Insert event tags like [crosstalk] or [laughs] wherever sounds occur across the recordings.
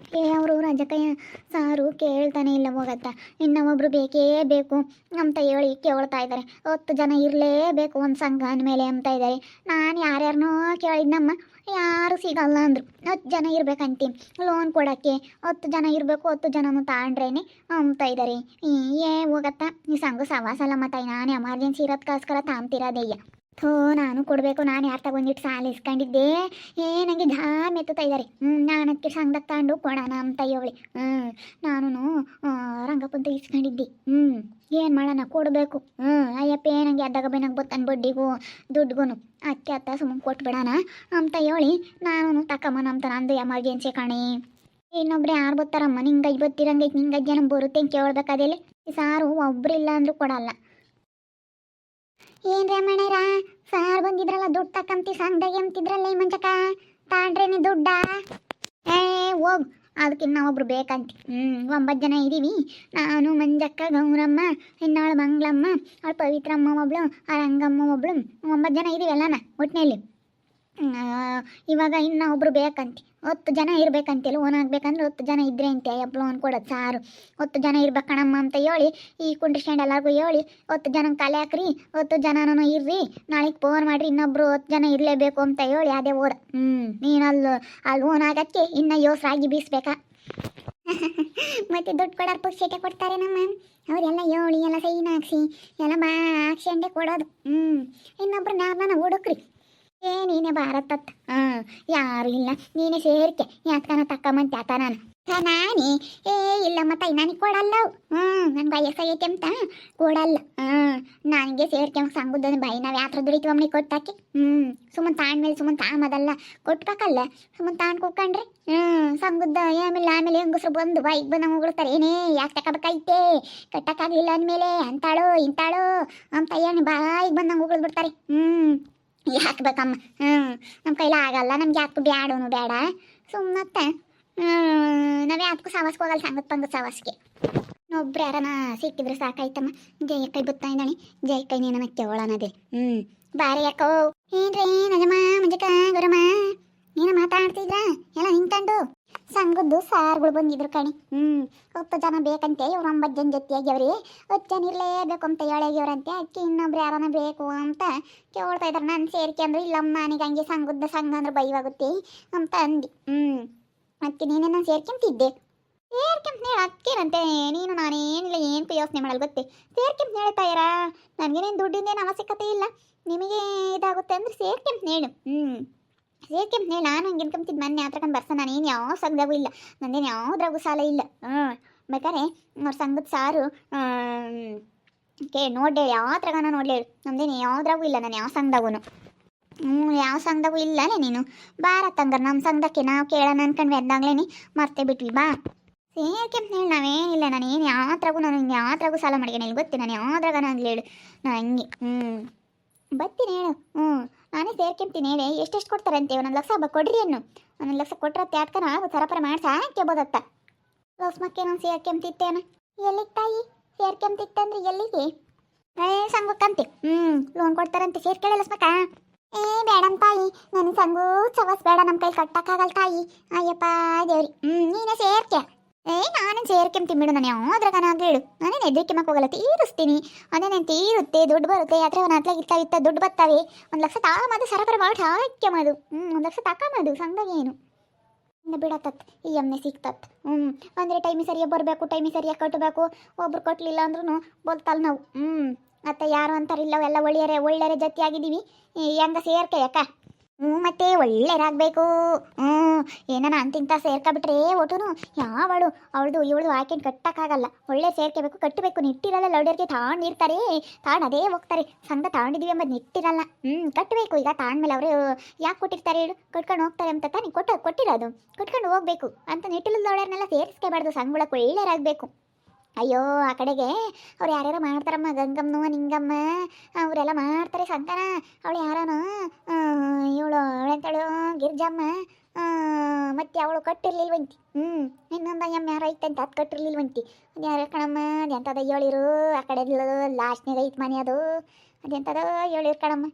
ಏ, ಅವರು ರಜಕಯ್ಯ ಸಾರು ಕೇಳ್ತಾನೆ ಇಲ್ಲ ಹೋಗತ್ತ. ಇನ್ನು ಒಬ್ರು ಬೇಕೇ ಬೇಕು ಅಂತ ಹೇಳಿ ಕೇಳ್ತಾ ಇದ್ದಾರೆ. ಹತ್ತು ಜನ ಇರಲೇಬೇಕು ಒಂದು ಸಂಘ ಅಂದಮೇಲೆ ಅಂತ ಇದ್ದಾರೆ. ನಾನು ಯಾರ್ಯಾರನೋ ಕೇಳಿದ್ನಮ್ಮ, ಯಾರು ಸಿಗಲ್ಲ ಅಂದರು. ಹತ್ತು ಜನ ಇರ್ಬೇಕಂತಿ ಲೋನ್ ಕೊಡೋಕ್ಕೆ ಹತ್ತು ಜನ ಇರಬೇಕು, ಹತ್ತು ಜನನು ತಾಂಡ್ರೇನೆ ಅಂತ ಇದ್ದಾರೆ. ಏ, ಹೋಗತ್ತ. ಈ ಸಂಘ ಸವಾಸಲ್ಲ ಮತ್ತೆ ನಾನೇ ಎಮರ್ಜೆನ್ಸಿ ಇರೋದಕ್ಕೋಸ್ಕರ ತಾಂತಿರೋದಯ್ಯ ಥೋ ನಾನು ಕೊಡಬೇಕು, ನಾನು ಯಾರು ತಗೊಂಡಿಟ್ಟು ಸಾಲ ಇಸ್ಕೊಂಡಿದ್ದೆ ಏ ನನಗೆ ಧಾಮ್ ಎತ್ತುತ್ತಾ ಇದ್ದಾರೆ. ಹ್ಞೂ ನಾನು ಅದಕ್ಕೆ ಸಂಘಕ್ಕೆ ತಗೊಂಡು ಕೊಡೋಣ ಅಂತ ಹೇಳಿ ಹ್ಞೂ ನಾನು ರಂಗಪ್ಪಂತ ಇಸ್ಕೊಂಡಿದ್ದೆ ಹ್ಞೂ ಏನು ಮಾಡೋಣ, ಕೊಡಬೇಕು. ಹ್ಞೂ ಅಯ್ಯಪ್ಪ ನನಗೆ ಅದ್ದಾಗ ಬೇನಾಗ ಬತ್ತಾನ ಬಡ್ಡಿಗೂ ದುಡ್ಡುಗೂ ಅತ್ತೆ ಅತ್ತ ಸುಮ್ಮನೆ ಕೊಟ್ಬಿಡೋಣ ಅಂತ ಹೇಳಿ ನಾನು ತಕ್ಕಮ್ಮನ ಅಂತ ನಂದು ಎಮರ್ಜೆನ್ಸಿ ಕಣೆ. ಇನ್ನೊಬ್ರು ಯಾರು ಬರ್ತಾರಮ್ಮ? ನಿಂಗೆ ಬತ್ತಿರಂಗೈತೆ ನಿಂಗೆ ಜನ ಬರುತ್ತೆ ಕೇಳ್ಬೇಕಾದಲ್ಲಿ ಸಾರು ಈ ಸಾರು ಒಬ್ರಿಲ್ಲ ಅಂದ್ರೂ ಕೊಡಲ್ಲ. ಏನ್ ರಮಣರ ಸಾರ್ ಬಂದಿದ್ರಲ್ಲ ದುಡ್ಡು ತಕ್ಕಂತಿ ಸಂಘದಾಗೆ ಅಂತಿದ್ರಲ್ಲ ಈ ತಾಂಡ್ರೆ ತಾಂಡ್ರೇನಿ ದುಡ್ಡ. ಏ, ಹೋಗ್. ಅದಕ್ಕೆ ಒಬ್ರು ಬೇಕಂತಿ. ಹ್ಞೂ ಒಂಬತ್ತು ಜನ ಇದ್ದೀವಿ ನಾನು, ಮಂಜಕ್ಕ, ಗೌರಮ್ಮ ಇನ್ನಾಳು ಮಂಗಳಮ್ಮ, ಅವಳು ಪವಿತ್ರಮ್ಮ ಒಬ್ಳು, ಆ ರಂಗಮ್ಮ ಒಬ್ಳು, ಒಂಬತ್ತು ಜನ ಇದ್ದೀವಿ ಎಲ್ಲನ ಒಟ್ಟಿನಲ್ಲಿ ಇವಾಗ ಇನ್ನ ಒಬ್ರು ಬೇಕಂತಿ. ಹತ್ತು ಜನ ಇರಬೇಕಂತೇಳಿ ಓನ್ ಆಗ್ಬೇಕಂದ್ರೆ ಹತ್ತು ಜನ ಇದ್ರೆ ಅಂತ ಎಬ್ಳು ಅನ್ಕೊಡೋದು ಸಾರು. ಹತ್ತು ಜನ ಇರ್ಬೇಕಣಮ್ಮ ಅಂತ ಹೇಳಿ, ಈ ಕುಂಡ್ರಿಸ್ಕೊಂಡು ಎಲ್ಲರಿಗೂ ಹೇಳಿ, ಹತ್ತು ಜನ ಕಲೆ ಹಾಕ್ರಿ, ಹತ್ತು ಜನನೂ ಇರ್ರಿ, ನಾಳೆಗೆ ಫೋನ್ ಮಾಡಿರಿ, ಇನ್ನೊಬ್ರು ಹತ್ತು ಜನ ಇರಲೇಬೇಕು ಅಂತ ಹೇಳಿ ಅದೇ ಓದ ಹ್ಞೂ ನೀನು ಅಲ್ಲಿ ಅಲ್ಲಿ ಓನ್ ಆಗಕ್ಕೆ ಇನ್ನು ಯೋಸ್ರಾಗಿ ಬೀಸ್ಬೇಕಾ? [laughs] ಮತ್ತೆ ದುಡ್ಡು ಕೊಡೋರು ಪುಕ್ಷಟೆ ಕೊಡ್ತಾರೆ ನಮ್ಮ. ಅವರೆಲ್ಲ ಹೇಳಿ, ಎಲ್ಲ ಸೈನ್ ಹಾಕ್ಸಿ, ಎಲ್ಲ ಬಾ ಹಾಕ್ಸಂಡೆ ಕೊಡೋದು. ಹ್ಞೂ ಇನ್ನೊಬ್ರು ನಾರ್ನ ಹುಡುಕ್ರಿ. ಏ, ನೀನೇ ಭಾರತ ಹಾಂ ಯಾರು ಇಲ್ಲ. ನೀನೇ ಸೇರ್ಕೆ. ಯಾತನ ತಕ್ಕಂತ ಯಾತ ನಾನು. ನಾನೇ. ಏ ಇಲ್ಲಮ್ಮ ತೈ ನನಗೆ ಕೊಡಲ್ಲ. ಹ್ಮ್ ನನ್ ವಯಸ್ಸಾಗೈತೆ ಅಂತ ಕೊಡಲ್ಲ. ಹ್ಮ್ ನನಗೆ ಸೇರ್ಕೆ ಸಂಗುದನ ಬೈ ನಾವು ಯಾತ್ರ ದುಡಿತೀವಮ್ಮಿ ಕೊಟ್ಟಾಕಿ. ಹ್ಮ್ ಸುಮ್ಮನೆ ತಾಂಡ್ಮೇಲೆ ಸುಮ್ಮನೆ ತಾಮದಲ್ಲ ಕೊಟ್ಬೇಕಲ್ಲ. ಸುಮ್ಮನೆ ತಾಂಡ್ ಕುಕ್ಕಂಡ್ರಿ ಹ್ಮ್ ಸಂಗುದ್ದ ಆಮೇಲೆ ಆಮೇಲೆ ಹೆಂಗಸ್ರು ಬಂದು ಬೈಕ್ ಬಂದು ಹೋಗ್ಬಿಡ್ತಾರೆ. ಏನೇ, ಯಾಕೆ ತಗೋಬೇಕಾಯ್ತೆ ಕಟ್ಟಕ್ಕಾಗ್ಲಿಲ್ಲ ಅಂದ್ಮೇಲೆ ಅಂತಾಳೋ, ಇಂತಾಳೋ? ಅಂತ ಏನು ಬಾಯಿಗೆ ಬಂದಂಗೆ ಹೋಗ್ಬಿಡ್ ಬಿಡ್ತಾರೆ ಹ್ಮ್ ಯಾಕೆ ಬೇಕಮ್ಮ ಹ್ಞೂ ನಮ್ಮ ಕೈಲಿ ಆಗಲ್ಲ, ನಮ್ಗೆ ಯಾಕೆ ಬ್ಯಾಡೋನು ಬೇಡ. ಸುಮ್ಮತ್ತೆ ನಾವು ಯಾಕೂ ಸವಾಸ್ಗೆ ಹೋಗಲ್ಲ ಸಂಗತ್ ಪಂಗತ್ ಸವಾಸ್ಗೆ. ಒಬ್ರು ಯಾರನ ಸಿಕ್ಕಿದ್ರೆ ಸಾಕಾಯ್ತಮ್ಮ. ಜಯ ಕೈ ಬುತ್ತಾ ಇದ್ದಾಳೆ ಜಯ ಕೈ ನೀನು ಕೇಳೋಣದೆ ಹ್ಞೂ ಬಾರಿ ಯಾಕೋ. ಏನ್ರಿ, ನಜಮ್ಮ ಮಂಜಕ್ಕ ಗುರಮ್ಮ, ನೀನು ಮಾತಾಡ್ತಿದ್ರ? ಎಲ್ಲ ನಿಂತ್ಕೊಂಡು ಸಂಘದ್ದು ಸಾರ್ಗಳು ಬಂದಿದ್ರು ಕಣಿ. ಹ್ಞೂ ಹತ್ತು ಜನ ಬೇಕಂತೆ, ಇವ್ರು ಒಂಬತ್ತು ಜನ ಜೊತೆಯಾಗ್ಯವ್ರಿ. ಹತ್ತು ಜನ ಇರಲೇಬೇಕು ಅಂತ ಹೇಳಾಗ್ಯವ್ರಂತೆ ಅಕ್ಕಿ ಇನ್ನೊಬ್ರು ಯಾರನ ಬೇಕು ಅಂತ ಕೇಳ್ತಾ ಇದ್ದಾರೆ ನಾನು ಸೇರ್ಕೊಂಡ್ರು ಇಲ್ಲಮ್ಮ, ನನಗೆ ಹಂಗೆ ಸಂಘದ ಸಂಘ ಅಂದ್ರೆ ಭಯವಾಗುತ್ತೆ ಅಂತ ಅಂದು. ಹ್ಞೂ ಅಕ್ಕಿ ನೀನೇ ನಾನು ಸೇರ್ಕೊಂತಿದ್ದೆ ಸೇರ್ಕೆಂಪ್ ಹೇಳಿ, ಅಕ್ಕಿರಂತೆ, ನೀನು ನಾನೇನಿಲ್ಲ ಏನು ಯೋಚನೆ ಮಾಡಲ್ಲ ಗೊತ್ತೇ? ಸೇರ್ಕೆಂಪ್ ಹೇಳ್ತಾ ಇರಾ? ನನಗೇನೇನು ದುಡ್ಡಿಂದೇನು ಅವಶ್ಯಕತೆ ಇಲ್ಲ. ನಿಮಗೆ ಇದಾಗುತ್ತೆ ಅಂದ್ರೆ ಸೇರ್ಕೆಂಪ್ ಹೇಳು. ಹ್ಞೂ ಹೇಳಿ ನಾನು ಹಂಗೆ ಅನ್ಕೊಂತಿದ್ದು ಮೊನ್ನೆ ಆತ್ರಕೊಂಡು ಬರ್ಸ. ನಾನೇನು ಯಾವ ಸಂಘದಾಗೂ ಇಲ್ಲ. ನಂದೇನು ಯಾವುದ್ರಾಗೂ ಸಾಲ ಇಲ್ಲ. ಹ್ಞೂ ಬೇಕಾರೆ ಅವ್ರ ಸಂಘದ ಸಾರು ಕೇ, ನೋಡ್ದೆ, ಯಾವ ತ್ರಗನ ನೋಡ್ಲಿ ನಮ್ದೇನು ಯಾವ್ದ್ರಾಗೂ ಇಲ್ಲ. ನಾನು ಯಾವ ಸಂಘದಾಗೂ ಹ್ಞೂ ಯಾವ ಸಂಘದಾಗೂ ಇಲ್ಲಲೇ ನೀನು. ಭಾರತ್ ನಮ್ಮ ಸಂಘಕ್ಕೆ ನಾವು ಕೇಳೋಣ ಅನ್ಕೊಂಡ್ವಿ ಅಂದಾಗ್ಲೇನೆ ಮರ್ತೇ ಬಿಟ್ವಿ, ಬಾ. ಸೇರ್ಕೆಂತ ಹೇಳಿ? ನಾವೇನಿಲ್ಲ ನಾನು ಏನು ಯಾವ್ದ್ರಾಗೂ ನಾನು ಯಾವ್ದ್ರಾಗೂ ಸಾಲ ಮಾಡ್ಕೊಂಡು ಗೊತ್ತಿ? ನಾನು ಯಾವ್ದ್ರಾಗ ನಾನು ಹೇಳು. ನಾನು ಹಂಗೆ ಹ್ಞೂ ಬರ್ತೀನಿ ಹೇಳು. ಹ್ಞೂ ನಾನೇ ಸೇರ್ಕೊಂತೀನಿ ಹೇಳಿ. ಎಷ್ಟೆಷ್ಟು ಕೊಡ್ತಾರಂತೆ? ಅಂತೆ ಒಂದೊಂದು ಲಕ್ಷ ಬ ಕೊಡ್ರಿ ಅನ್ನು. ಒಂದೊಂದು ಲಕ್ಷ ಕೊಟ್ರೆ ತ್ಯಾಟ್ಕನ ಸರಪರ ಮಾಡಿ ಸಾಕ್ಯಬೋದತ್ತ ಲಕ್ಷ್ಮಕ್ಕೆ ನಾನು ಸೇರ್ಕೊಂತಿತ್ತೇನ ಎಲ್ಲಿಗೆ ತಾಯಿ? ಸೇರ್ಕೊಂತಿತ್ತಂದ್ರೆ ಎಲ್ಲಿಗೆ? ಏ ಸಂಘಕ್ಕಂತೆ ಹ್ಞೂ ಲೋನ್ ಕೊಡ್ತಾರಂತೆ. ಸೇರ್ಕೊಳ್ಳಿ ಲಕ್ಷ್ಮಕ್ಕ. ಏ ಬೇಡಮ್ ತಾಯಿ. ನನ್ನ ಸಂಗೂ ಚವಸ್ ಬೇಡ ನಮ್ಮ ಕೈ ಕಟ್ಟಕ್ಕಾಗಲ್ಲ ತಾಯಿ. ಅಯ್ಯಪ್ಪ ದೇವ್ರಿ. ಹ್ಞೂ ನೀನೇ ಸೇರ್ಕೆ ಏ ನಾನು ಸೇರ್ಕೊಂತೀನಿ ಬಿಡು ನಾನು. ಯಾವ್ದ್ರಾಗ ನಾನು ಹೇಳು. ನಾನೇನು ಹೆದರಿಕೆ ಮಕ್ಕ ಹೋಗಲ್ಲ. ತೀರಿಸ್ತೀನಿ. ಅದೇನೇನು ತೀರುತ್ತೆ, ದುಡ್ಡು ಬರುತ್ತೆ. ಯಾತ್ರ ಒಂದು ಹತ್ಲಾಗ ಇತ್ತ ಇತ್ತ, ದುಡ್ಡು ಬರ್ತವೆ ಒಂದು ಲಕ್ಷ ತಾಮದು ಸರಬರ ಮಾಡಿ. ಹಾಕ್ಯಮದು ಹ್ಞೂ ಒಂದು ಲಕ್ಷ ತಕಮದು ಸಂಘದಾಗ ಏನು? ಬಿಡತ್ತತ್. ಈ ಎಮ್ಮೆ ಸಿಕ್ತತ್ ಹ್ಞೂ ಅಂದರೆ ಟೈಮಿಗೆ ಸರಿಯಾಗಿ ಬರಬೇಕು ಟೈಮಿಗೆ ಸರಿಯಾಗಿ ಕಟ್ಟಬೇಕು ಒಬ್ರು ಕಟ್ಟಲಿಲ್ಲ ಅಂದ್ರೂ ಬೋಲ್ತಲ್ಲ ನಾವು. ಹ್ಞೂ ಮತ್ತೆ ಯಾರು ಅಂತಾರಿಲ್ಲ ಎಲ್ಲ ಒಳ್ಳೆಯ ಒಳ್ಳೆಯ ಜೊತೆ ಆಗಿದ್ದೀವಿ ಹೆಂಗ ಸೇರ್ಕೆ ಯಾಕ ಹ್ಞೂ ಮತ್ತೆ ಒಳ್ಳೆಯರಾಗಬೇಕು. ಹ್ಞೂ ಏನಾನ ಅಂತಿಂತ ಸೇರ್ಕೊಬಿಟ್ರೆ ಒಟುನು ಯಾವಳು ಅವಳದು ಇವಳು ಆಕೆನ್ ಕಟ್ಟಕ್ಕಾಗಲ್ಲ. ಒಳ್ಳೆ ಸೇರ್ಕೋಬೇಕು, ಕಟ್ಟಬೇಕು. ನಿಟ್ಟಿರಲ್ಲ ಲೌಡರ್ಗೆ ತಾಂಡಿರ್ತಾರೆ ತಾಂಡ್ ಅದೇ ಹೋಗ್ತಾರೆ. ಸಂಘ ತಾಂಡಿದೀವಿ ಎಂಬ ನಿಟ್ಟಿರಲ್ಲ. ಹ್ಞೂ ಕಟ್ಟಬೇಕು. ಈಗ ತಾಂಡ್ಮೇಲೆ ಅವರು ಯಾಕೆ ಕೊಟ್ಟಿರ್ತಾರೆ ಹೇಳು? ಕಟ್ಕೊಂಡು ಹೋಗ್ತಾರೆ ಅಂತ ತಾನೇ. ಕೊಟ್ಟ, ಕೊಟ್ಟಿರೋದು. ಕಟ್ಕೊಂಡು ಹೋಗ್ಬೇಕು. ಅಂತ ನಿಟ್ಟಿಲ್ಲ ಲೌಡರ್ನೆಲ್ಲ ಸೇರಿಸ್ಕೋಬಾರ್ದು. ಸಂಘ ಒಳ್ಳೆಯರಾಗಬೇಕು. ಅಯ್ಯೋ, ಆ ಕಡೆಗೆ ಅವ್ರು ಯಾರ್ಯಾರು ಮಾಡ್ತಾರಮ್ಮ, ಗಂಗಮ್ಮ, ನಿಂಗಮ್ಮ, ಅವರೆಲ್ಲ ಮಾಡ್ತಾರೆ ಸಂತಾನ. ಅವಳು ಯಾರನು ಇವಳು ಅವಳೆಂತಳು, ಗಿರ್ಜಮ್ಮ ಮತ್ತೆ ಅವಳು ಕಟ್ಟಿರ್ಲಿಲ್ವಂತಿ. ಹ್ಞೂ ಇನ್ನೊಂದು ಅಯ್ಯಮ್ಮ ಯಾರು ಐತೆ ಅಂತ ಅದು ಕಟ್ಟಿರ್ಲಿಲ್ವಂತಿ. ಅದು ಯಾರು ಕಣಮ್ಮ ಅದೆಂಥದ ಹೇಳಿರು ಆ ಕಡೆ ಲಾಸ್ಟ್ನಾಗ ಐತೆ ಮನೆ ಅದು. ಅದೆಂಥದ ಹೇಳಿರು ಕಣಮ್ಮ.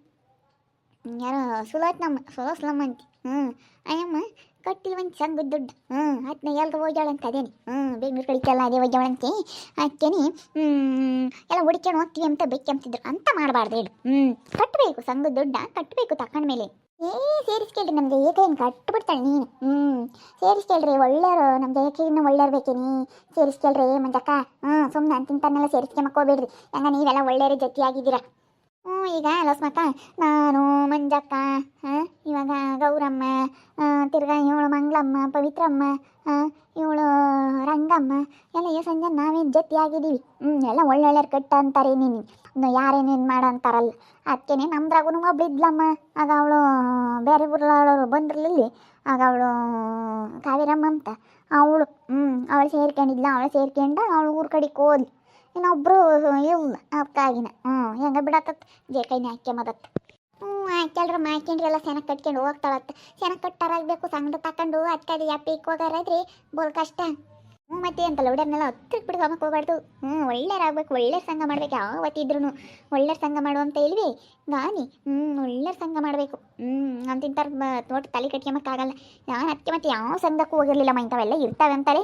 ಯಾರೋ ಸುಲೋಚನಮ್ಮ ಸುಲೋಸ್ಲಮ್ಮ ಅಂತ ಹ್ಞೂ ಅಯ್ಯಮ್ಮ ಕೊಟ್ಟಿಲ್ವಂತ ಸಂಘದ ದುಡ್ಡು. ಹ್ಞೂ ಅದನ್ನ ಎಲ್ಗ ಹೋಗ್ಯಾಳಂತ ಅದೇನಿ. ಹ್ಞೂ ಬೆಂಗ್ಳೂರು ಕಳಿತಲ್ಲ ಅದೇ ಹೋಗ್ಯಾಳಂತೆ ಅದಕ್ಕೇನಿ ಎಲ್ಲ ಹುಡ್ಕೊಂಡು ಹೋಗ್ತೀವಿ ಅಂತ ಬೆಕ್ಕಂತಿದ್ರು ಅಂತ ಮಾಡಬಾರ್ದು ಹೇಳು. ಹ್ಞೂ ಕಟ್ಟಬೇಕು ಸಂಘದ ದುಡ್ಡ ಕಟ್ಟಬೇಕು ತಕೊಂಡ್ಮೇಲೆ ಏ ಸೇರಿಸ್ಕೇಳ್ರಿ ನಮ್ದು ಏಕೈನ ಕಟ್ಬಿಡ್ತಾಳೆ ನೀನು? ಹ್ಞೂ ಸೇರಿಸ್ಕೇಳ್ರಿ ಒಳ್ಳೆಯವರು ನಮ್ದು ಏಕೈನ ಒಳ್ಳೆಯವ್ರು ಬೇಕೇನಿ ಸೇರಿಸ್ಕೇಳ್ರಿ ಮಂಜಕ್ಕ. ಹ್ಞೂ ಸುಮ್ಮನೆ ಅಂತಿಂತನ್ನೆಲ್ಲ ಹೋಗ್ಬೇಡ್ರಿ. ಹೆಂಗ ನೀವೆಲ್ಲ ಒಳ್ಳೆಯವ್ರ ಜೊತೆಯಾಗಿದ್ದೀರಾ? ಹ್ಞೂ ಈಗ ಲಸ್ಮಕ್ಕ ನಾನು ಮಂಜಕ್ಕ ಇವಾಗ ಗೌರಮ್ಮ ತಿರ್ಗಾ ಇವಳು ಮಂಗಳಮ್ಮ ಪವಿತ್ರಮ್ಮ ಇವಳು ರಂಗಮ್ಮ, ಎಲ್ಲ ಈ ಸಂಜೆ ನಾವೇನು ಜೊತೆಯಾಗಿದ್ದೀವಿ. ಹ್ಞೂ ಎಲ್ಲ ಒಳ್ಳೊಳ್ಳೆಯವ್ರು ಕಟ್ಟ ಅಂತಾರೆ ನೀನು. ಯಾರೇನೇನು ಮಾಡು ಅಂತಾರಲ್ಲ. ಅದಕ್ಕೇನೆ ನಮ್ದ್ರಾಗೂ ಒಬ್ಳು ಇದ್ಲಮ್ಮ. ಆಗ ಅವಳು ಬೇರೆ ಊರಲ್ಲವರು ಬಂದಿರಲಿಲ್ಲ, ಆಗ ಅವಳು ಕಾವೇರಮ್ಮ ಅಂತ. ಅವಳು ಹ್ಞೂ ಅವಳು ಸೇರ್ಕೊಂಡಿದ್ಲ. ಅವಳು ಸೇರ್ಕೊಂಡ ಅವಳು ಊರ ಕಡೆಗೆ ಹೋದ್ಲು. ಇನ್ನೊಬ್ರು ಇಲ್ಲ ಅದಕ್ಕಾಗಿನ ಹ್ಞೂ, ಹೆಂಗ ಬಿಡತ್ತತ್? ಜೇಕೈನ ಹಾಕ್ಯಮದತ್ತ ಹ್ಞೂ ಹಾಕ್ಯಲ್ರ ಹಾಕ್ಯಂಡ್ರಿ ಎಲ್ಲ ಸೆನಕ್ ಕಟ್ಕೊಂಡು ಹೋಗ್ತಾಳತ್ತ. ಸೆನಕ್ ಕಟ್ಟಾರಾಗಬೇಕು, ಸಂಗಡ ತಕೊಂಡು ಅದಕ್ಕಾಗಿ ಯಾಪಿಕ್ ರೀ ಬೋಲ್ ಕಷ್ಟ ಹ್ಞೂ ಮತ್ತೆ ಅಂತ ಲೌಡರ್ನೆಲ್ಲ ಹತ್ತಿರಕ್ಕೆ ಬಿಡು ಹೋಗಕ್ಕೆ ಹೋಗ್ಬಾರ್ದು ಹ್ಞೂ ಒಳ್ಳೆಯ ಸಂಘ ಮಾಡ್ಬೇಕು ಯಾವತ್ತಿದ್ರು ಒಳ್ಳೆಯ ಸಂಘ ಮಾಡು ಅಂತ ಹೇಳ್ವಿ. ಗಾನಿ ಹ್ಞೂ ಒಳ್ಳೆ ಸಂಘ ಮಾಡಬೇಕು. ಹ್ಞೂ ಇಂಥ ತೋಟ ತಲೆ ಕಟ್ಕೊಂಬಕ್ಕಾಗಲ್ಲ ನಾನು ಅದಕ್ಕೆ ಮತ್ತೆ ಯಾವ ಸಂಘಕ್ಕೂ ಹೋಗಿರ್ಲಿಲ್ಲಮ್ಮ ಇಂಥವೆಲ್ಲ ಇರ್ತವೆ ಅಂತಲೇ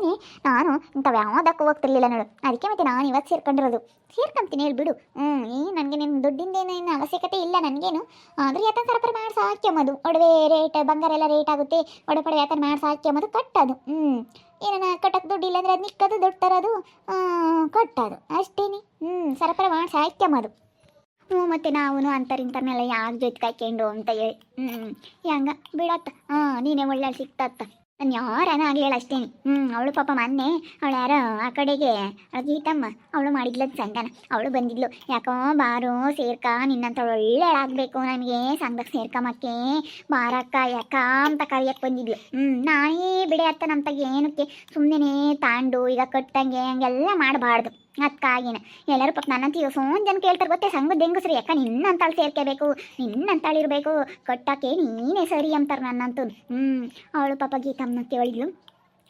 ನಾನು ಇಂಥವು ಯಾವುದಕ್ಕೂ ಹೋಗ್ತಿರ್ಲಿಲ್ಲ ನೋಡು. ಅದಕ್ಕೆ ಮತ್ತೆ ನಾನು ಇವತ್ತು ಸೇರ್ಕೊಂಡಿರೋದು. ಸೇರ್ಕೊಂತೀನಿ ಹೇಳ್ಬಿಡು ಹ್ಞೂ ಏ ನನಗೆ ನಿನ್ನ ದುಡ್ಡಿಂದೇನೇನು ಅವಶ್ಯಕತೆ ಇಲ್ಲ ನನಗೇನು. ಆದರೆ ಯಾತನ ಸರಪರ ಮಾಡಿಸ ಸಾಕ್ಯಂಬದು ಒಡವೆ ರೇಟ್ ಬಂಗಾರ ಎಲ್ಲ ರೇಟ್ ಆಗುತ್ತೆ. ಒಡಪಡೆ ಯಾತನ ಮಾಡಿಸ ಮಾಡಿ ಕಟ್ಟದು ಕಟ್ಟೋದು. ಹ್ಞೂ ಏನನ ಕಟ್ಟಕ್ಕೆ ದುಡ್ಡು ಇಲ್ಲ ಅಂದ್ರೆ ಅದು ನಿಕ್ಕದು ದುಡ್ಡು ತರೋದು ಕಟ್ಟೋದು. ಅಷ್ಟೇನಿ. ಹ್ಞೂ ಸರಪರ ಮಾಡಿ ಮಾಡು ಹ್ಞೂ, ಮತ್ತೆ ನಾವು ಅಂತರಿಂತರ್ನೆಲ್ಲ ಯಾಕೆ ಜೊತೆ ಕಾಯ್ಕೊಂಡು ಅಂತ ಹೇಳಿ. ಹ್ಞೂ ಹೆಂಗ, ಬಿಡತ್ತ. ಹಾಂ, ನೀನೇ ಒಳ್ಳೆ ಸಿಕ್ತತ್ತ. ನಾನು ಯಾರನ ಆಗಲಿ ಹೇಳ ಅಷ್ಟೇನಿ ಹ್ಞೂ ಅವಳು ಪಾಪ ಮೊನ್ನೆ ಅವಳು ಯಾರೋ ಆ ಕಡೆಗೆ ಗೀತಮ್ಮ, ಅವಳು ಮಾಡಿದ್ಲ ಸಂಗನ ಅವಳು ಬಂದಿದ್ಲು. ಯಾಕೋ ಬಾರು ಸೇರ್ಕ, ನಿನ್ನಂತ ಒಳ್ಳೆ ಆಗಬೇಕು. ನನಗೆ ಸಂಘಕ್ಕೆ ಸೇರ್ಕಮಕ್ಕೆ ಬಾರಕ್ಕ, ಯಾಕ ಅಂತ ಕರಿಯಕ್ಕೆ ಬಂದಿದ್ಲು. ಹ್ಞೂ ನಾಯಿ ಬಿಡೆ ಅತ್ತ ನಮ್ಮ ಏನಕ್ಕೆ? ಸುಮ್ಮನೆ ತಾಂಡು, ಈಗ ಕಟ್ಟಂಗೆ ಹಂಗೆಲ್ಲ ಮಾಡಬಾರ್ದು. ಅದಕ್ಕಾಗಿನ ಎಲ್ಲರೂ ಪಾಪ ನನ್ನಂತ ಫೋನ್ ಜನ ಕೇಳ್ತಾರೆ ಗೊತ್ತೇ? ಸಂಘದ ಹೆಂಗಸ್ರು ಯಾಕ ನಿನ್ನಂತಾಳು ಸೇರ್ಕೋಬೇಕು? ನಿನ್ನಂತಾಳಿರಬೇಕು? ಕಟ್ಟಕ್ಕೆ ನೀನೇ ಸರಿ ಅಂತಾರೆ ನನ್ನಂತೂ. ಹ್ಞೂ ಅವಳು ಪಾಪ ಗೀತಮ್ಮನ ಕೇಳಿದ್ಲು.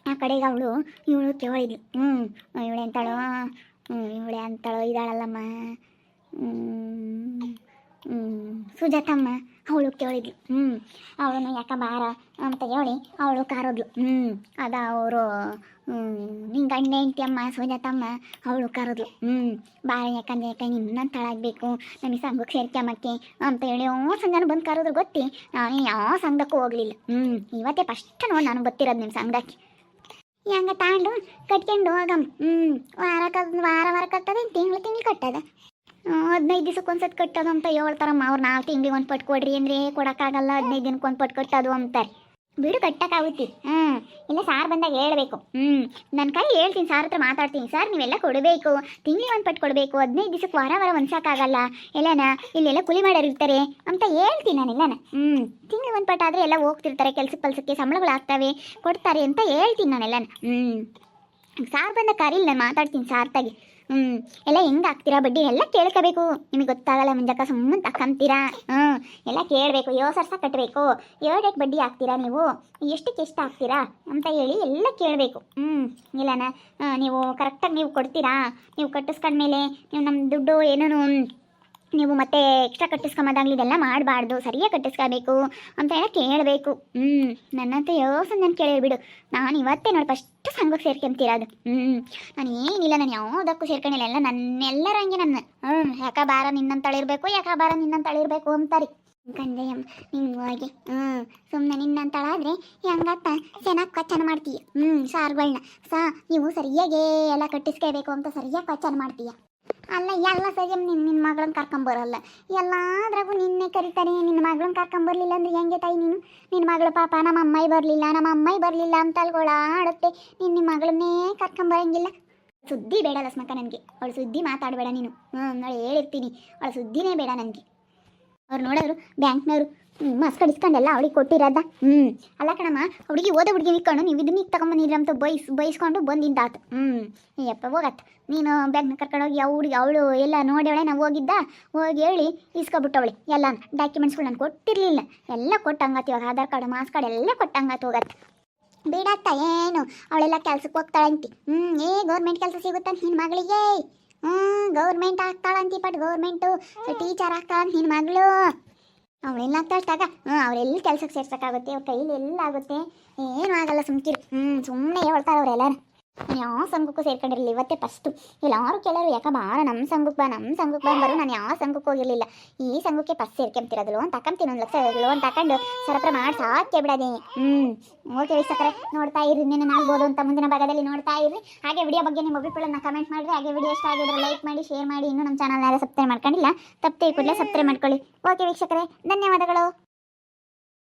ಆ ಕಡೆಗೆ ಅವಳು, ಇವಳು ಕೇಳಿದ್ಲು. ಹ್ಞೂ ಇವಳೆ ಅಂತಾಳೋ ಹ್ಞೂ ಇವಳೆ ಅಂತಾಳೋ ಇದ್ದಾಳಲ್ಲಮ್ಮ ಹ್ಞೂ ಹ್ಞೂ ಸುಜಾತಮ್ಮ, ಅವಳು ಕೇಳಿದ್ಲು. ಹ್ಞೂ ಅವಳನ್ನು ಯಾಕ ಬಾರ ಅಂತ ಹೇಳಿ ಅವಳು ಕಾರೋದ್ಲು. ಹ್ಞೂ ಅದ ಅವರು ನಿಂಗೆ ಗಂಡ ಹೆಂಡತಿ ಅಮ್ಮ ಸುಜಾತಮ್ಮ, ಅವಳು ಕರೆದ್ಲು. ಹ್ಞೂ ಬಾರ ಯಾಕಂದ್ರೆ ಯಾಕೆ ನಿನ್ನಂತಳಾಗಬೇಕು ನನಗೆ ಸಂಘಕ್ಕೆ ಸೇರ್ಕೊಂಬಕ್ಕೆ ಅಂತ ಹೇಳಿ ಯಾವ ಸಂಘನ ಬಂದು ಕಾರೋದ್ರು ಗೊತ್ತಿ, ನಾನು ಯಾವ ಸಂಘಕ್ಕೂ ಹೋಗಲಿಲ್ಲ. ಹ್ಞೂ ಇವತ್ತೇ ಫಸ್ಟ್ ನೋಡಿ ನಾನು ಗೊತ್ತಿರೋದು ನಿಮ್ಮ ಸಂಘಕ್ಕೆ. ಹೆಂಗೆ ತಾಂಡು, ಕಟ್ಕೊಂಡು ಹೋಗಮ್ಮ ಹ್ಞೂ ವಾರ ವಾರ ವಾರ ಕಟ್ಟದ, ತಿಂಗಳು ತಿಂಗಳು ಕಟ್ಟದ. ಹದಿನೈದು ದಿವಸಕ್ಕೆ ಒಂದ್ಸತಿ ಕಟ್ಟೋದು ಅಂತ ಹೇಳ್ತಾರಮ್ಮ. ಅವ್ರು ನಾಲ್ಕು ತಿಂಗಳಿಗೆ ಒಂದು ಪಟ್ಟು ಕೊಡ್ರಿ ಅಂದರೆ ಕೊಡೋಕ್ಕಾಗಲ್ಲ. ಹದಿನೈದು ದಿನಕ್ಕೆ ಒಂದು ಪಟ್ಟು ಕಟ್ಟೋದು ಅಂತಾರೆ. ಬಿಡು, ಕಟ್ಟಕ್ಕಾಗುತ್ತೆ. ಹ್ಞೂ ಇಲ್ಲ ಸಾರ್ ಬಂದಾಗ ಹೇಳಬೇಕು. ಹ್ಞೂ ನನ್ನ ಕೈ ಹೇಳ್ತೀನಿ, ಸಾರ್ ಹತ್ರ ಮಾತಾಡ್ತೀನಿ. ಸರ್ ನೀವೆಲ್ಲ ಕೊಡಬೇಕು. ತಿಂಗಳಿಗೆ ಒಂದು ಪಟ್ಟು ಕೊಡಬೇಕು. ಹದಿನೈದು ದಿವಸಕ್ಕೆ ವಾರ ವಾರ ಹೊಂದ್ಸಕ್ಕಾಗಲ್ಲ ಎಲ್ಲನ, ಇಲ್ಲೆಲ್ಲ ಕುಲಿ ಮಾಡೋರು ಇರ್ತಾರೆ ಅಂತ ಹೇಳ್ತೀನಿ ನಾನೆಲ್ಲನ ಹ್ಞೂ ತಿಂಗಳಿಗೆ ಒಂದು ಪಟ್ಟು ಆದರೆ ಎಲ್ಲ ಹೋಗ್ತಿರ್ತಾರೆ. ಕೆಲ್ಸಕ್ಕೆ ಪಲ್ಸಕ್ಕೆ ಸಂಬಳಗಳು ಆಗ್ತವೆ. ಕೊಡ್ತಾರೆ ಅಂತ ಹೇಳ್ತೀನಿ ನಾನೆಲ್ಲನ ಹ್ಞೂ ಸಾರ್ ಬಂದಾಗ ಕರೀಲಿ ನಾನು ಮಾತಾಡ್ತೀನಿ ಸಾರ್ ತಾಗಿ ಹ್ಞೂ ಎಲ್ಲ ಹೆಂಗ್ ಹಾಕ್ತೀರಾ? ಬಡ್ಡಿ ಎಲ್ಲ ಕೇಳ್ಕೋಬೇಕು. ನಿಮಗೆ ಗೊತ್ತಾಗಲ್ಲ ಮುಂಜಾಕ ಸುಮ್ಮನೆ ತಕ್ಕಂತೀರಾ ಹ್ಞೂ ಎಲ್ಲ ಕೇಳಬೇಕು. ಯೋ ಸರ್ಸ ಕಟ್ಟಬೇಕು ಏಳಕ್ಕೆ ಬಡ್ಡಿ ಹಾಕ್ತೀರಾ ನೀವು? ಎಷ್ಟಕ್ಕೆ ಎಷ್ಟು ಹಾಕ್ತೀರಾ ಅಂತ ಹೇಳಿ ಎಲ್ಲ ಕೇಳಬೇಕು. ಹ್ಞೂ ಇಲ್ಲನ? ನೀವು ಕರೆಕ್ಟಾಗಿ ನೀವು ಕೊಡ್ತೀರಾ? ನೀವು ಕಟ್ಟಿಸ್ಕೊಂಡ್ಮೇಲೆ ನೀವು ನಮ್ಮ ದುಡ್ಡು ಏನೂ ನೀವು ಮತ್ತೆ ಎಕ್ಸ್ಟ್ರಾ ಕಟ್ಟಿಸ್ಕೊಂಬೋದಾಗ್ಲಿ ಇದೆಲ್ಲ ಮಾಡಬಾರ್ದು, ಸರಿಯಾಗಿ ಕಟ್ಟಿಸ್ಕೋಬೇಕು ಅಂತ ಎಲ್ಲ ಕೇಳಬೇಕು. ಹ್ಞೂ ನನ್ನಂತ ಯೋಸನ್ ನಾನು ಕೇಳಿಬಿಡು ನಾನು ಇವತ್ತೇ ನೋಡಿ ಫಸ್ಟ್ ಸಂಘಕ್ಕೆ ಸೇರ್ಕೊಂತಿರೋದು ಹ್ಞೂ ನಾನು ಏನಿಲ್ಲ, ನಾನು ಯಾವುದಕ್ಕೂ ಸೇರ್ಕೊಂಡಿಲ್ಲ, ಎಲ್ಲ ನನ್ನೆಲ್ಲರ ಹಂಗೆ ನನ್ನ. ಹ್ಞೂ ಯಾಕ ಬಾರ ನಿನ್ನಂತಳಿರ್ಬೇಕು ಯಾಕ ಬಾರ ನಿನ್ನಂತಳಿರ್ಬೇಕು ಅಂತಾರೆ. ಕಂದಯ್ಯಮ್ಮ ನಿಂಗೆ ಹ್ಞೂ ಸುಮ್ಮನೆ ನಿನ್ನಂತಳಾದ್ರೆ ಹೆಂಗತ್ತ ಚೆನ್ನಾಗಿ ಕ್ವಚನ ಮಾಡ್ತೀಯ. ಹ್ಞೂ ಸಾರುಗಳನ್ನ ಸಾ, ನೀವು ಸರಿಯಾಗೇ ಎಲ್ಲ ಕಟ್ಟಿಸ್ಕೋಬೇಕು ಅಂತ ಸರಿಯಾಗಿ ಕ್ವಚನ ಮಾಡ್ತೀಯ. ಅಲ್ಲ ಎಲ್ಲ ಸಜಮ್ ನಿನ್ನ ನಿನ್ನ ಮಗಳನ್ನ ಕರ್ಕೊಂಬರಲ್ಲ ಎಲ್ಲಾದ್ರಾಗೂ ನಿನ್ನೆ ಕರೀತಾರೆ ನಿನ್ನ ಮಗಳನ್ನ ಕರ್ಕೊಂಬರ್ಲಿಲ್ಲ ಅಂದ್ರೆ ಹೆಂಗೆ ತಾಯಿ ನೀನು? ನಿನ್ನ ಮಗಳ ಪಾಪ ನಮ್ಮ ಅಮ್ಮಾಯಿ ಬರಲಿಲ್ಲ, ನಮ್ಮ ಅಮ್ಮಾಯಿ ಬರಲಿಲ್ಲ ಅಂತ ಅಲ್ಗೋಳ ಆಡುತ್ತೆ ನೀನು ನಿಮ್ಮ ಮಗಳನ್ನೇ ಕರ್ಕೊಂಬರಂಗಿಲ್ಲ ಸುದ್ದಿ ಬೇಡ ಲಸ್ಮಕ್ಕ ನನಗೆ. ಅವಳು ಸುದ್ದಿ ಮಾತಾಡಬೇಡ ನೀನು. ಹ್ಞೂ ನೋಡಿ ಹೇಳಿರ್ತೀನಿ. ಅವಳ ಸುದ್ದಿನೇ ಬೇಡ ನನಗೆ. ಅವ್ರು ನೋಡೋರು, ಬ್ಯಾಂಕ್ನವರು ಮಸ್ ಕಡಿಸ್ಕೊಂಡೆಲ್ಲ ಅವಳಿಗೆ ಕೊಟ್ಟಿರೋದ? ಹ್ಞೂ ಅಲ್ಲ ಕಣಮ್ಮ, ಹುಡುಗಿ ಓದೋ ಹುಡುಗಿ ನಿಕ್ಕೊಂಡು ನೀವು ಇದನ್ನ ತಗೊಂಬಂದಿರ ಅಂತ ಬೈಸ್ ಬೈಸ್ಕೊಂಡು ಬಂದಿದ್ದಾತು ಹ್ಞೂ ಯಪ್ಪ ಹೋಗತ್ತ ನೀನು ಬ್ಯಾಂಕ್ನ ಕರ್ಕೊಂಡೋಗಿ ಆ ಹುಡುಗಿ, ಅವಳು ಎಲ್ಲ ನೋಡ್ಯವಳೆ ನಾವು ಹೋಗಿದ್ದ? ಹೋಗಿ ಹೇಳಿ ಇಸ್ಕೊಬಿಟ್ಟವಳೆ. ಎಲ್ಲ ಡಾಕ್ಯುಮೆಂಟ್ಸ್ಗಳು ನಾನು ಕೊಟ್ಟಿರಲಿಲ್ಲ. ಎಲ್ಲ ಕೊಟ್ಟಂಗಾತು ಇವಾಗ. ಆಧಾರ್ ಕಾರ್ಡು ಮಾಸ್ ಕಾರ್ಡ್ ಎಲ್ಲ ಕೊಟ್ಟಂಗಾತು ಹೋಗತ್ತೆ ಬಿಡತ್ತ ಏನು? ಅವಳೆಲ್ಲ ಕೆಲ್ಸಕ್ಕೆ ಹೋಗ್ತಾಳಂತಿ. ಹ್ಞೂ ಏ ಗೌರ್ಮೆಂಟ್ ಕೆಲಸ ಸಿಗುತ್ತಂತ ನಿನ್ನ ಮಗಳಿಗೆ? ಹ್ಞೂ ಗೌರ್ಮೆಂಟ್ ಆಗ್ತಾಳಂತಿ ಬಟ್ ಗೌರ್ಮೆಂಟು ಟೀಚರ್ ಆಗ್ತಾಳ ನಿನ್ನ ಮಗಳು. ಅವರೆಲ್ಲ ಆಗ್ತಾ ಅಷ್ಟಾಗ ಹ್ಞೂ ಅವರೆಲ್ಲಿ ಕೆಲ್ಸಕ್ಕೆ ಸೇರ್ಸೋಕ್ಕಾಗುತ್ತೆ, ಅವ್ರ ಕೈಲಿ ಎಲ್ಲ ಆಗುತ್ತೆ? ಏನೂ ಆಗಲ್ಲ ಸುಮ್ಕಿರು. ಹ್ಞೂ ಸುಮ್ಮನೆ ಹೇಳ್ತಾರೆ ಅವರೆಲ್ಲರೂ. ಯಾವ ಸಂಘಕ್ಕೂ ಸೇರ್ಕೊಂಡಿರಲಿಲ್ಲ. ಇವತ್ತೇ ಫಸ್ಟು ಎಲ್ಲರೂ ಕೇಳೋರು, ಯಾಕ ಬಾರ ನಮ್ಮ ಸಂಘಕ್ಕೆ ಬಾ ನಮ್ಮ ಸಂಘಕ್ಕೆ ಬರೋ ನಾನು ಯಾವ ಸಂಘಕ್ಕೆ ಹೋಗಿರಲಿಲ್ಲ. ಈ ಸಂಘಕ್ಕೆ ಫಸ್ಟ್ ಸೇರ್ಕೊಂತಿರೋದು ಲೋನ್ ತಕೊಂತೀನಿ ಒಂದು ಲಕ್ಷ ಲೋನ್ ತಕೊಂಡು ಸರಪ್ರ ಮಾಡಿ ಸಾಕೆ ಬಿಡದೆ. ಹ್ಞೂ ಓಕೆ ವೀಕ್ಷಕರೇ, ನೋಡ್ತಾ ಇರ್ರಿ ಇನ್ನೇನು ಆಗ್ಬೋದು ಅಂತ ಮುಂದಿನ ಭಾಗದಲ್ಲಿ ನೋಡ್ತಾ ಇರ್ರಿ. ಹಾಗೆ ವಿಡಿಯೋ ಬಗ್ಗೆ ನಿಮ್ಮ ಅಭಿಪ್ರಾಯನ ಕಮೆಂಟ್ ಮಾಡಿರಿ ಹಾಗೆ ವಿಡಿಯೋ ಇಷ್ಟ ಆಗಿದ್ರೆ ಲೈಕ್ ಮಾಡಿ ಶೇರ್ ಮಾಡಿ, ಇನ್ನೂ ನಮ್ಮ ಚಾನಲ್ ಯಾರು ಸಬ್ಸ್ಕ್ರೈಬ್ ಮಾಡ್ಕೊಂಡಿಲ್ಲ, ತಪ್ಪದೆ ಕೂಡಲೇ ಸಬ್ಸ್ಕ್ರೈಬ್ ಮಾಡ್ಕೊಳ್ಳಿ. ಓಕೆ ವೀಕ್ಷಕರೇ, ಧನ್ಯವಾದಗಳು.